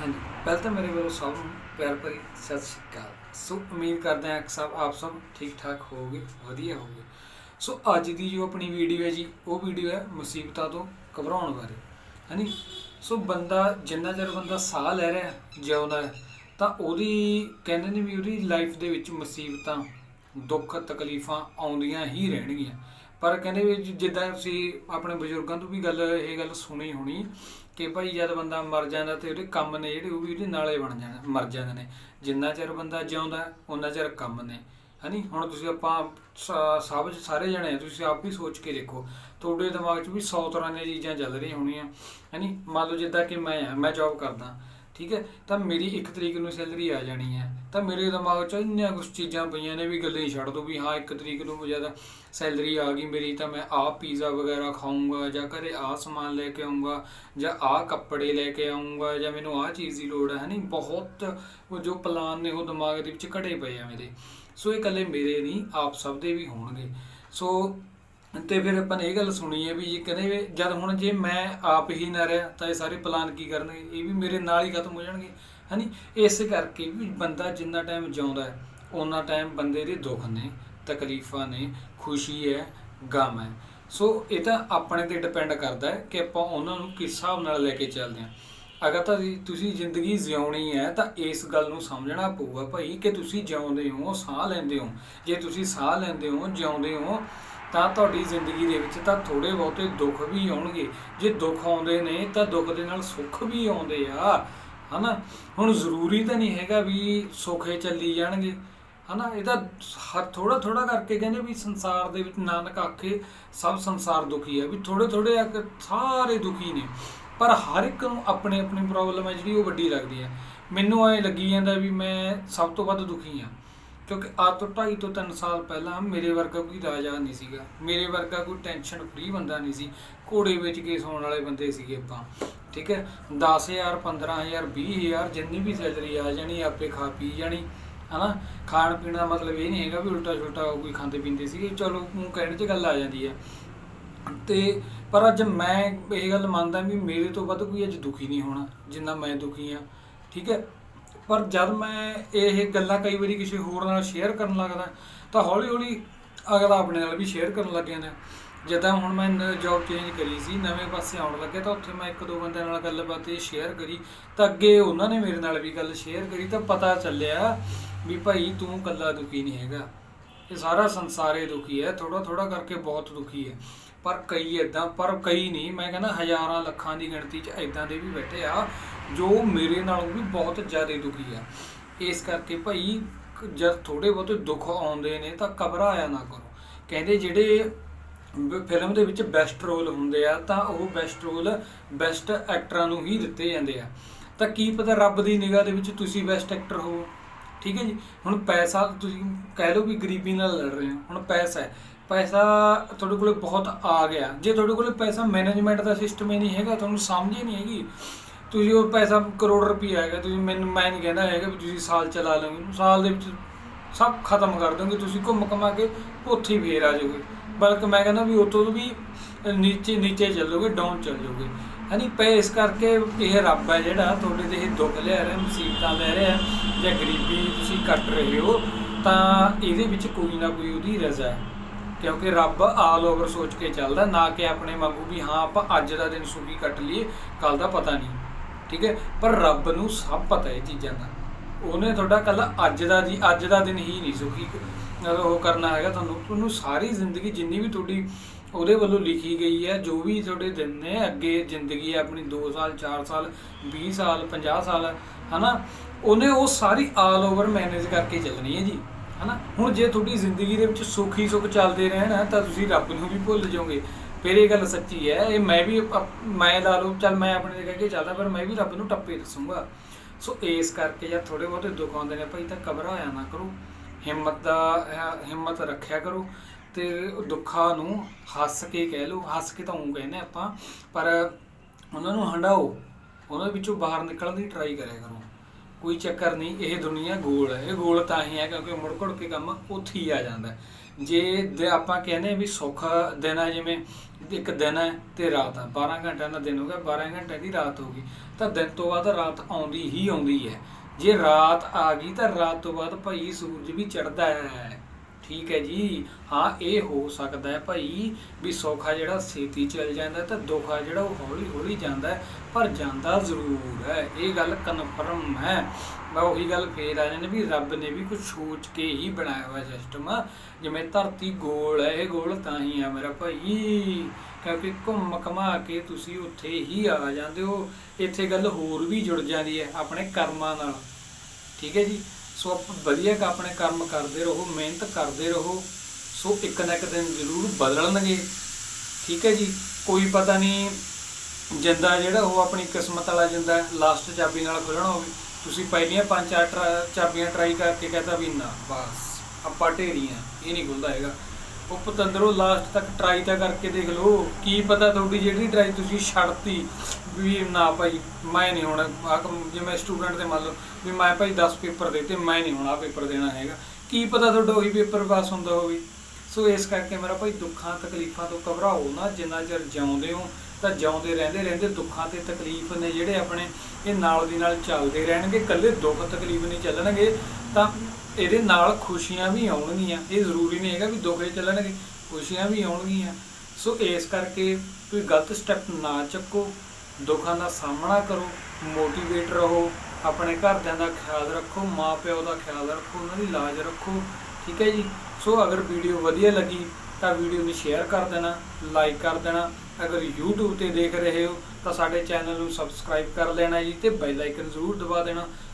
ਹਾਂਜੀ। ਪਹਿਲਾਂ ਤਾਂ ਮੇਰੇ ਵੱਲੋਂ ਸਭ ਨੂੰ ਪਿਆਰ ਭਰੀ ਸਤਿ ਸ਼੍ਰੀ ਅਕਾਲ। ਸੋ ਉਮੀਦ ਕਰਦੇ ਹਾਂ ਕਿ ਸਭ ਆਪ ਸਭ ਠੀਕ ਠਾਕ ਹੋਵੋਗੇ, ਵਧੀਆ ਹੋਵੋਗੇ। ਸੋ ਅੱਜ ਦੀ ਜੋ ਆਪਣੀ ਵੀਡੀਓ ਹੈ ਜੀ, ਉਹ ਵੀਡੀਓ ਹੈ ਮੁਸੀਬਤਾਂ ਤੋਂ ਘਬਰਾਉਣ ਬਾਰੇ। ਹਾਂਜੀ। ਸੋ ਬੰਦਾ ਜਿੰਨਾ ਚਿਰ ਬੰਦਾ ਸਾਹ ਲੈ ਰਿਹਾ ਜਿਉਂਦਾ ਤਾਂ ਉਹਦੀ ਕਹਿੰਦੇ ਨੇ ਵੀ ਉਹਦੀ ਲਾਈਫ ਦੇ ਵਿੱਚ ਮੁਸੀਬਤਾਂ, ਦੁੱਖ, ਤਕਲੀਫਾਂ ਆਉਂਦੀਆਂ ਹੀ ਰਹਿਣਗੀਆਂ। ਪਰ ਕਹਿੰਦੇ ਵੀ ਜਿੱਦਾਂ ਤੁਸੀਂ ਆਪਣੇ ਬਜ਼ੁਰਗਾਂ ਤੋਂ ਵੀ ਗੱਲ, ਇਹ ਗੱਲ ਸੁਣੀ ਹੋਣੀ ਕਿ ਭਾਈ ਜਦ ਬੰਦਾ ਮਰ ਜਾਂਦਾ ਤੇ ਉਹਦੇ ਕੰਮ ਨੇ ਜਿਹੜੇ ਉਹ ਵੀ ਉਹਦੇ ਨਾਲੇ ਬਣ ਜਾਣ, ਮਰ ਜਾਂਦੇ ਨੇ। ਜਿੰਨਾ ਚਿਰ ਬੰਦਾ ਜਿਉਂਦਾ ਉਹਨਾਂ ਚਿਰ ਕੰਮ ਨੇ। ਹਨੀ? ਹੁਣ ਤੁਸੀਂ ਆਪਾਂ ਸਭ ਸਾਰੇ ਜਣੇ ਤੁਸੀਂ ਆਪ ਵੀ ਸੋਚ ਕੇ ਦੇਖੋ। ਤੁਹਾਡੇ ਦਿਮਾਗ 'ਚ ਵੀ 100 ਤਰ੍ਹਾਂ ਦੀਆਂ ਚੀਜ਼ਾਂ ਚੱਲ ਰਹੀਆਂ ਹੋਣੀਆਂ। ਹਨੀ? ਮੰਨ ਲਓ ਜਿੱਦਾਂ ਕਿ ਮੈਂ ਆ, ਮੈਂ ਜੌਬ ਕਰਦਾ। ਠੀਕ ਹੈ? ਤਾਂ ਮੇਰੀ 1 ਤਰੀਕ ਨੂੰ ਸੈਲਰੀ ਆ ਜਾਣੀ ਹੈ। ਤਾਂ ਮੇਰੇ ਦਿਮਾਗ 'ਚ ਇੰਨੀਆਂ ਕੁਝ ਚੀਜ਼ਾਂ ਪਈਆਂ ਨੇ ਵੀ ਗੱਲਾਂ ਹੀ ਛੱਡ ਦੋ ਵੀ ਹਾਂ 1 ਤਰੀਕ ਨੂੰ ਜ਼ਿਆਦਾ ਸੈਲਰੀ ਆ ਗਈ ਮੇਰੀ, ਤਾਂ ਮੈਂ ਆਹ ਪੀਜ਼ਾ ਵਗੈਰਾ ਖਾਊਂਗਾ ਜਾਂ ਘਰੇ ਆਹ ਸਮਾਨ ਲੈ ਕੇ ਆਊਂਗਾ ਜਾਂ ਆਹ ਕੱਪੜੇ ਲੈ ਕੇ ਆਊਂਗਾ ਜਾਂ ਮੈਨੂੰ ਆਹ ਚੀਜ਼ ਦੀ ਲੋੜ ਹੈ ਨਹੀਂ ਬਹੁਤ ਉਹ ਜੋ ਪਲਾਨ ਨੇ ਉਹ ਦਿਮਾਗ ਦੇ ਵਿੱਚ ਘੜੇ ਪਏ ਆ ਮੇਰੇ। ਸੋ ਇਹ ਇਕੱਲੇ ਮੇਰੇ ਨਹੀਂ, ਆਪ ਸਭ ਦੇ ਵੀ ਹੋਣਗੇ। ਸੋ ਤੇ ਫਿਰ ਆਪਾਂ ਨੇ ਇਹ ਗੱਲ ਸੁਣੀ ਹੈ ਵੀ ਇਹ ਕਹਿੰਦੇ ਵੀ ਜਦ ਹੁਣ ਜੇ ਮੈਂ ਆਪ ਹੀ ਨਾ ਰਿਹਾ, ਤਾਂ ਇਹ ਸਾਰੇ ਪਲਾਨ ਕੀ ਕਰਨਗੇ? ਇਹ ਵੀ ਮੇਰੇ ਨਾਲ ਹੀ ਖਤਮ ਹੋ ਜਾਣਗੇ। ਹਨੀ? ਇਸ ਕਰਕੇ ਵੀ ਬੰਦਾ ਜਿੰਨਾ ਟਾਈਮ ਜਿਉਂਦਾ ਹੈ ਉਹਨਾਂ ਟਾਈਮ ਬੰਦੇ ਦੇ ਦੁੱਖ ਨੇ, ਤਕਲੀਫਾਂ ਨੇ, ਖੁਸ਼ੀ ਹੈ, ਗਮ ਹੈ। ਸੋ ਇਹ ਤਾਂ ਆਪਣੇ ਤੇ ਡਿਪੈਂਡ ਕਰਦਾ ਹੈ ਕਿ ਆਪਾਂ ਉਹਨਾਂ ਨੂੰ ਕਿਸ ਹਿਸਾਬ ਨਾਲ ਲੈ ਕੇ ਚੱਲਦੇ ਹਾਂ। ਅਗਰ ਤਾਂ ਤੁਸੀਂ ਜ਼ਿੰਦਗੀ ਜਿਉਣੀ ਹੈ, ਤਾਂ ਇਸ ਗੱਲ ਨੂੰ ਸਮਝਣਾ ਪਊਗਾ ਭਾਈ ਕਿ ਤੁਸੀਂ ਜਿਉਂਦੇ ਹੋ, ਸਾਹ ਲੈਂਦੇ ਹੋ। ਜੇ ਤੁਸੀਂ ਸਾਹ ਲੈਂਦੇ ਹੋ, ਜਿਉਂਦੇ ਹੋ ਤਾਂ ਤੁਹਾਡੀ ਜ਼ਿੰਦਗੀ ਦੇ ਵਿੱਚ ਤਾਂ ਥੋੜੇ ਬਹੁਤੇ ਦੁੱਖ ਵੀ ਆਉਣਗੇ। ਜੇ ਦੁੱਖ ਆਉਂਦੇ ਨੇ ਤਾਂ ਦੁੱਖ ਦੇ ਨਾਲ ਸੁੱਖ ਵੀ ਆਉਂਦੇ ਆ, ਹਨਾ? ਹੁਣ ਜ਼ਰੂਰੀ ਤਾਂ ਨਹੀਂ ਹੈਗਾ ਵੀ ਸੁਖੇ ਚੱਲੀ ਜਾਣਗੇ, ਹਨਾ? ਇਹ ਤਾਂ ਹਰ ਥੋੜਾ ਥੋੜਾ ਕਰਕੇ ਕਹਿੰਦੇ ਵੀ ਸੰਸਾਰ ਦੇ ਵਿੱਚ ਨਾਨਕ ਆਖੇ ਸਭ ਸੰਸਾਰ ਦੁਖੀ ਹੈ ਵੀ ਥੋੜੇ ਥੋੜੇ ਆ ਕੇ ਸਾਰੇ ਦੁਖੀ ਨੇ। ਪਰ ਹਰ ਇੱਕ ਨੂੰ ਆਪਣੀ ਆਪਣੀ ਪ੍ਰੋਬਲਮ ਹੈ ਜਿਹੜੀ ਉਹ ਵੱਡੀ ਲੱਗਦੀ ਹੈ ਮੈਨੂੰ ਐ ਲੱਗੀ ਜਾਂਦਾ ਵੀ ਮੈਂ ਸਭ ਤੋਂ ਵੱਧ ਦੁਖੀ ਹਾਂ ਕਿਉਂਕਿ ਅੱਜ ਤੋਂ ਢਾਈ ਤੋਂ 3 ਸਾਲ ਪਹਿਲਾਂ ਮੇਰੇ ਵਰਗਾ ਕੋਈ ਰਾਜਾ ਨਹੀਂ ਸੀਗਾ। ਮੇਰੇ ਵਰਗਾ ਕੋਈ ਟੈਨਸ਼ਨ ਫ੍ਰੀ ਬੰਦਾ ਨਹੀਂ ਸੀ। ਘੋੜੇ ਵਿੱਚ ਕੇਸ ਹੋਣ ਵਾਲੇ ਬੰਦੇ ਸੀਗੇ ਆਪਾਂ, ਠੀਕ ਹੈ? 10000 15000 20000 ਜਿੰਨੀ ਵੀ ਸੈਲਰੀ ਆ ਜਾਣੀ, ਆਪੇ ਖਾ ਪੀ ਜਾਣੀ, ਹਨਾ? ਖਾਣ ਪੀਣ ਦਾ ਮਤਲਬ ਇਹ ਨਹੀਂ ਹੈਗਾ ਵੀ ਉਲਟਾ ਛੋਟਾ ਕੋਈ ਖਾਂਦੇ ਪੀਂਦੇ ਸੀਗੇ। ਚਲੋ, ਉਹ ਕਹਿਣ 'ਚ ਗੱਲ ਆ ਜਾਂਦੀ ਹੈ। ਤੇ ਪਰ ਅੱਜ ਮੈਂ ਇਹ ਗੱਲ ਮੰਨਦਾ ਵੀ ਮੇਰੇ ਤੋਂ ਵੱਧ ਕੋਈ ਅੱਜ ਦੁਖੀ ਨਹੀਂ ਹੋਣਾ, ਜਿੰਨਾ ਮੈਂ ਦੁਖੀ ਆ ਠੀਕ ਹੈ? ਪਰ ਜਦ ਮੈਂ ਇਹ ਗੱਲਾਂ ਕਈ ਵਾਰੀ ਕਿਸੇ ਹੋਰ ਨਾਲ ਸ਼ੇਅਰ ਕਰਨ ਲੱਗਦਾ, ਤਾਂ ਹੌਲੀ ਹੌਲੀ ਅਗਲਾ ਆਪਣੇ ਨਾਲ ਵੀ ਸ਼ੇਅਰ ਕਰਨ ਲੱਗ ਜਾਂਦਾ ਜਦੋਂ ਹੁਣ ਮੈਂ ਜੌਬ ਚੇਂਜ ਕਰੀ ਸੀ, ਨਵੇਂ ਪਾਸੇ ਆਉਣ ਲੱਗੇ ਤਾਂ ਉੱਥੇ ਮੈਂ ਇੱਕ ਦੋ ਬੰਦਿਆਂ ਨਾਲ ਗੱਲਬਾਤ ਇਹ ਸ਼ੇਅਰ ਕਰੀ, ਤਾਂ ਅੱਗੇ ਉਹਨਾਂ ਨੇ ਮੇਰੇ ਨਾਲ ਵੀ ਗੱਲ ਸ਼ੇਅਰ ਕਰੀ, ਤਾਂ ਪਤਾ ਚੱਲਿਆ ਵੀ ਭਾਈ ਤੂੰ ਕੱਲਾ ਦੁਖੀ ਨਹੀਂ ਹੈਗਾ। ਇਹ ਸਾਰਾ ਸੰਸਾਰ ਹੀ ਦੁਖੀ ਹੈ ਥੋੜਾ ਥੋੜਾ ਕਰਕੇ ਬਹੁਤ ਦੁਖੀ ਹੈ। ਪਰ ਕਈ ਇਦਾਂ ਪਰ ਕਈ ਨਹੀਂ, ਮੈਂ ਕਹਿੰਦਾ ਹਜ਼ਾਰਾਂ ਲੱਖਾਂ ਦੀ ਗਿਣਤੀ 'ਚ ਇਦਾਂ ਦੇ ਵੀ ਬੈਠੇ ਆ, ਜੋ ਮੇਰੇ ਨਾਲੋਂ ਵੀ ਬਹੁਤ ਜ਼ਿਆਦਾ ਦੁਖੀ ਆ। ਇਸ ਕਰਕੇ ਭਾਈ, ਜਦ ਥੋੜੇ ਬਹੁਤੇ ਦੁੱਖ ਆਉਂਦੇ ਨੇ ਤਾਂ ਘਬਰਾਇਆ ਨਾ ਕਰੋ। ਕਹਿੰਦੇ ਜਿਹੜੇ ਫਿਲਮ ਦੇ ਵਿੱਚ ਬੈਸਟ ਰੋਲ ਹੁੰਦੇ ਆ, ਤਾਂ ਉਹ ਬੈਸਟ ਰੋਲ ਬੈਸਟ ਐਕਟਰਾਂ ਨੂੰ ਹੀ ਦਿੱਤੇ ਜਾਂਦੇ ਆ। ਤਾਂ ਕੀ ਪਤਾ ਰੱਬ ਦੀ ਨਿਗਾਹ ਦੇ ਵਿੱਚ ਤੁਸੀਂ ਬੈਸਟ ਐਕਟਰ ਹੋ ਠੀਕ ਹੈ ਜੀ? ਹੁਣ ਪੈਸਾ ਤੁਸੀਂ ਕਹਿ ਲਓ ਵੀ ਗਰੀਬੀ ਨਾਲ ਲੜ ਰਹੇ ਹੋ, ਹੁਣ ਪੈਸਾ ਹੈ। ਪੈਸਾ ਤੁਹਾਡੇ ਕੋਲੇ ਬਹੁਤ ਆ ਗਿਆ। ਜੇ ਤੁਹਾਡੇ ਕੋਲੇ ਪੈਸਾ ਮੈਨੇਜਮੈਂਟ ਦਾ ਸਿਸਟਮ ਹੀ ਨਹੀਂ ਹੈਗਾ, ਤੁਹਾਨੂੰ ਸਮਝ ਹੀ ਨਹੀਂ ਹੈਗੀ। ਤੁਸੀਂ ਉਹ ਪੈਸਾ ਕਰੋੜ ਰੁਪਈਆ ਹੈਗਾ, ਤੁਸੀਂ ਮੈਨੂੰ, ਮੈਂ ਨਹੀਂ ਕਹਿੰਦਾ ਹੈਗਾ ਵੀ ਤੁਸੀਂ ਸਾਲ ਚਲਾ ਲਓਗੇ। ਸਾਲ ਦੇ ਵਿੱਚ ਸਭ ਖਤਮ ਕਰ ਦੋਗੇ ਤੁਸੀਂ ਘੁੰਮ ਕਮਾ ਕੇ ਉੱਥੇ ਹੀ ਫੇਰ ਆ ਜਾਓਗੇ। ਬਲਕਿ ਮੈਂ ਕਹਿੰਦਾ ਵੀ ਉਤੋਂ ਵੀ ਨੀਚੇ ਨੀਚੇ ਚੱਲੋਗੇ ਡਾਊਨ ਚੱਲ ਜਾਓਗੇ। ਹਨੀ ਪਏ ਇਸ ਕਰਕੇ ਇਹ ਰੱਬ ਹੈ ਜਿਹੜਾ ਤੁਹਾਡੇ ਤੇ ਇਹ ਦੁੱਖ ਲੈ ਰਿਹਾ, ਮੁਸੀਬਤਾਂ ਲੈ ਰਿਹਾ ਜਾਂ ਗਰੀਬੀ ਤੁਸੀਂ ਕੱਟ ਰਹੇ ਹੋ, ਤਾਂ ਇਹਦੇ ਵਿੱਚ ਕੋਈ ਨਾ ਕੋਈ ਉਹਦੀ ਰਜ਼ਾ ਹੈ। ਕਿਉਂਕਿ ਰੱਬ ਆਲ ਓਵਰ ਸੋਚ ਕੇ ਚੱਲਦਾ, ਨਾ ਕਿ ਆਪਣੇ ਵਾਂਗੂ ਵੀ ਹਾਂ, ਆਪਾਂ ਅੱਜ ਦਾ ਦਿਨ ਸੁਖੀ ਕੱਟ ਲਈਏ ਕੱਲ ਦਾ ਪਤਾ ਨਹੀਂ। ਠੀਕ ਹੈ? ਪਰ ਰੱਬ ਨੂੰ ਸਭ ਪਤਾ ਇਹ ਚੀਜ਼ਾਂ ਦਾ। ਉਹਨੇ ਤੁਹਾਡਾ ਕੱਲ ਅੱਜ ਦਾ ਜੀ, ਅੱਜ ਦਾ ਦਿਨ ਹੀ ਨਹੀਂ ਸੁਖੀ। ਉਹ ਕਰਨਾ ਹੈਗਾ ਤੁਹਾਨੂੰ ਤੁਹਾਨੂੰ ਸਾਰੀ ਜ਼ਿੰਦਗੀ ਜਿੰਨੀ ਵੀ ਤੁਹਾਡੀ ਉਹਦੇ ਵੱਲੋਂ ਲਿਖੀ ਗਈ ਹੈ, ਜੋ ਵੀ ਤੁਹਾਡੇ ਦਿਨ ਨੇ, ਅੱਗੇ ਜ਼ਿੰਦਗੀ ਹੈ ਆਪਣੀ 2 ਸਾਲ 4 ਸਾਲ 20 ਸਾਲ 50 ਸਾਲ, ਹਨਾ? ਉਹਨੇ ਉਹ ਸਾਰੀ ਆਲ ਓਵਰ ਮੈਨੇਜ ਕਰਕੇ ਚੱਲਣੀ ਹੈ ਜੀ, ਹਨਾ? ਹੁਣ ਜੇ ਤੁਹਾਡੀ ਜ਼ਿੰਦਗੀ ਦੇ ਵਿੱਚ ਸੁੱਖ ਹੀ ਸੁੱਖ ਚੱਲਦੇ ਰਹਿਣ, ਤਾਂ ਤੁਸੀਂ ਰੱਬ ਨੂੰ ਵੀ ਭੁੱਲ ਜਾਓਗੇ। ਫਿਰ ਇਹ ਗੱਲ ਸੱਚੀ ਹੈ, ਇਹ ਮੈਂ ਵੀ ਮੈਂ ਲਾ ਲਓ, ਚੱਲ ਮੈਂ ਆਪਣੇ ਕਹਿ ਕੇ ਚੱਲਦਾ, ਪਰ ਮੈਂ ਵੀ ਰੱਬ ਨੂੰ ਟੱਪੇ ਦੱਸੂਗਾ। ਸੋ ਇਸ ਕਰਕੇ ਜਾਂ ਥੋੜੇ ਬਹੁਤੇ ਦੁੱਖ ਆਉਂਦੇ ਨੇ, ਭਾਈ ਤਾਂ ਘਬਰਾਇਆ ਨਾ ਕਰੋ। ਹਿੰਮਤ ਦਾ ਹਿੰਮਤ ਰੱਖਿਆ ਕਰੋ। ਤੇ ਦੁੱਖਾਂ ਨੂੰ ਹੱਸ ਕੇ ਕਹਿ ਲਓ, ਹੱਸ ਕੇ ਤਾਂ ਉਹ ਕਹਿੰਦੇ ਆਪਾਂ, ਪਰ ਉਹਨਾਂ ਨੂੰ ਹੰਡਾਓ, ਉਹਨਾਂ ਵਿੱਚੋਂ ਬਾਹਰ ਨਿਕਲਣ ਦੀ ਟਰਾਈ ਕਰਿਆ ਕਰੋ। ਕੋਈ ਚੱਕਰ ਨਹੀਂ, ਇਹ ਦੁਨੀਆ ਗੋਲ ਹੈ, ਇਹ ਗੋਲ ਤਾਂ ਹੀ ਹੈ ਕਿਉਂਕਿ ਮੁੜ ਘੁੜ ਕੇ ਕੰਮ ਉੱਥੇ ਹੀ ਆ ਜਾਂਦਾ ਜੇ ਆਪਾਂ ਕਹਿੰਦੇ ਵੀ ਸੌਖਾ ਦਿਨ ਹੈ ਜਿਵੇਂ ਇੱਕ ਦਿਨ ਹੈ ਤੇ ਰਾਤ ਹੈ 12 ਘੰਟਿਆਂ ਦਾ ਦਿਨ ਹੋ ਗਿਆ 12 ਘੰਟਿਆਂ ਦੀ ਰਾਤ ਹੋ ਗਈ, ਤਾਂ ਦਿਨ ਤੋਂ ਬਾਅਦ ਰਾਤ ਆਉਂਦੀ ਹੀ ਆਉਂਦੀ ਹੈ। ਜੇ ਰਾਤ ਆ ਗਈ ਤਾਂ ਰਾਤ ਤੋਂ ਬਾਅਦ ਭਾਈ ਸੂਰਜ ਵੀ ਚੜਦਾ ਹੈ। ਠੀਕ ਹੈ ਜੀ। ਹਾਂ, ਇਹ ਹੋ ਸਕਦਾ ਹੈ ਭਾਈ ਵੀ ਸੌਖਾ ਜਿਹੜਾ ਛੇਤੀ ਚੱਲ ਜਾਂਦਾ ਹੈ ਤਾਂ ਦੁੱਖਾ ਜਿਹੜਾ ਉਹ ਹੌਲੀ ਹੌਲੀ ਜਾਂਦਾ ਪਰ ਜਾਂਦਾ ਜ਼ਰੂਰ ਹੈ। ਇਹ ਗੱਲ ਕਨਫਰਮ ਹੈ। ਮੈਂ ਉਹੀ ਗੱਲ ਫੇਰ ਆ ਜਾਂਦੀ ਵੀ ਰੱਬ ਨੇ ਵੀ ਕੁਝ ਸੋਚ ਕੇ ਹੀ ਬਣਾਇਆ ਹੋਇਆ ਸਿਸਟਮ ਜਿਵੇਂ ਧਰਤੀ ਗੋਲ ਹੈ, ਇਹ ਗੋਲ ਤਾਂ ਹੀ ਆ ਮੇਰਾ ਭਾਈ। ਕਿਉਂਕਿ ਘੁੰਮ ਘਮਾ ਕੇ ਤੁਸੀਂ ਉੱਥੇ ਹੀ ਆ ਜਾਂਦੇ ਹੋ। ਇੱਥੇ ਗੱਲ ਹੋਰ ਵੀ ਜੁੜ ਜਾਂਦੀ ਹੈ ਆਪਣੇ ਕਰਮਾਂ ਨਾਲ। ਠੀਕ ਹੈ ਜੀ। ਸੋ ਆਪ ਵਧੀਆ ਆਪਣੇ ਕਰਮ ਕਰਦੇ ਰਹੋ, ਮਿਹਨਤ ਕਰਦੇ ਰਹੋ, ਸੋ ਇੱਕ ਨਾ ਇੱਕ ਦਿਨ ਜ਼ਰੂਰ ਬਦਲਣਗੇ। ਠੀਕ ਹੈ ਜੀ? ਕੋਈ ਪਤਾ ਨਹੀਂ, ਜਿੰਦਾ ਜਿਹੜਾ ਉਹ ਆਪਣੀ ਕਿਸਮਤ ਵਾਲਾ ਜਿੰਦਾ ਲਾਸਟ ਚਾਬੀ ਨਾਲ ਖੁੱਲਣਾ ਹੋਵੇ। ਤੁਸੀਂ ਪਹਿਲੀਆਂ ਪੰਜ ਚਾਰ ਟਰਾ- ਚਾਬੀਆਂ ਟਰਾਈ ਕਰਕੇ ਕਹਤਾ ਵੀ ਨਾ, ਬਸ, ਆਪਾਂ ਢੇਰੀਆਂ, ਇਹ ਨਹੀਂ ਖੁੱਲਦਾ ਹੈਗਾ। ਉਹ ਪਤੰਦਰੋ ਲਾਸਟ ਤੱਕ ਟਰਾਈ ਤਾਂ ਕਰਕੇ ਦੇਖ ਲਓ। ਕੀ ਪਤਾ ਤੁਹਾਡੀ ਜਿਹੜੀ ਟਰਾਈ ਤੁਸੀਂ ਛੱਡਤੀ ਵੀ ਨਾ ਭਾਈ, ਮੈਂ ਨਹੀਂ ਹੁਣ ਆਹ ਕੰਮ ਜਿਵੇਂ ਸਟੂਡੈਂਟ ਦੇ ਮੰਨ ਲਓ, ਵੀ ਮੈਂ ਭਾਈ 10 ਪੇਪਰ ਦਿੱਤੇ, ਮੈਂ ਨਹੀਂ ਹੁਣ ਆਹ ਪੇਪਰ ਦੇਣਾ ਹੈਗਾ। ਕੀ ਪਤਾ ਤੁਹਾਡਾ ਉਹੀ ਪੇਪਰ ਪਾਸ ਹੁੰਦਾ ਹੋਵੇ। ਸੋ ਇਸ ਕਰਕੇ ਮੇਰਾ ਭਾਈ ਦੁੱਖਾਂ, ਤਕਲੀਫਾਂ ਤੋਂ ਘਬਰਾਓ ਨਾ, ਜਿੰਨਾ ਚਿਰ ਜਿਉਂਦੇ ਹੋ, ਤਾਂ ਜਿਉਂਦੇ ਰਹਿੰਦੇ ਰਹਿੰਦੇ ਦੁੱਖਾਂ ਤੇ ਤਕਲੀਫ ਨੇ ਜਿਹੜੇ ਆਪਣੇ, ਇਹ ਨਾਲ ਦੀ ਨਾਲ ਚੱਲਦੇ ਰਹਿਣਗੇ, ਇਕੱਲੇ ਦੁੱਖ ਤਕਲੀਫ ਨਹੀਂ ਚੱਲਣਗੇ, ਤਾਂ ਇਹਦੇ ਨਾਲ ਖੁਸ਼ੀਆਂ ਵੀ ਆਉਣਗੀਆਂ। ਇਹ ਜ਼ਰੂਰੀ ਨਹੀਂ ਹੈਗਾ ਵੀ ਦੁੱਖ ਹੀ ਚੱਲਣਗੇ, ਖੁਸ਼ੀਆਂ ਵੀ ਆਉਣਗੀਆਂ। ਸੋ ਇਸ ਕਰਕੇ ਕੋਈ ਗਲਤ ਸਟੈਪ ਨਾ ਚੱਕੋ। ਦੁੱਖਾਂ ਦਾ ਸਾਹਮਣਾ ਕਰੋ ਮੋਟੀਵੇਟ ਰਹੋ, ਆਪਣੇ ਘਰਦਿਆਂ ਦਾ ਖਿਆਲ ਰੱਖੋ ਮਾਂ ਪਿਓ ਦਾ ਖਿਆਲ ਰੱਖੋ, ਉਹਨਾਂ ਦੀ ਲਾਜ ਰੱਖੋ, ਠੀਕ ਹੈ ਜੀ? ਸੋ ਅਗਰ ਵੀਡੀਓ ਵਧੀਆ ਲੱਗੀ, ਤਾਂ ਵੀਡੀਓ ਨੂੰ ਸ਼ੇਅਰ ਕਰ ਦੇਣਾ ਲਾਈਕ ਕਰ ਦੇਣਾ। ਅਗਰ YouTube ਤੇ ਦੇਖ ਰਹੇ ਹੋ, ਤਾਂ ਸਾਡੇ ਚੈਨਲ ਨੂੰ ਸਬਸਕ੍ਰਾਈਬ ਕਰ ਲੈਣਾ ਜੀ ਤੇ ਬੈਲ ਆਈਕਨ ਜ਼ਰੂਰ ਦਬਾ ਦੇਣਾ।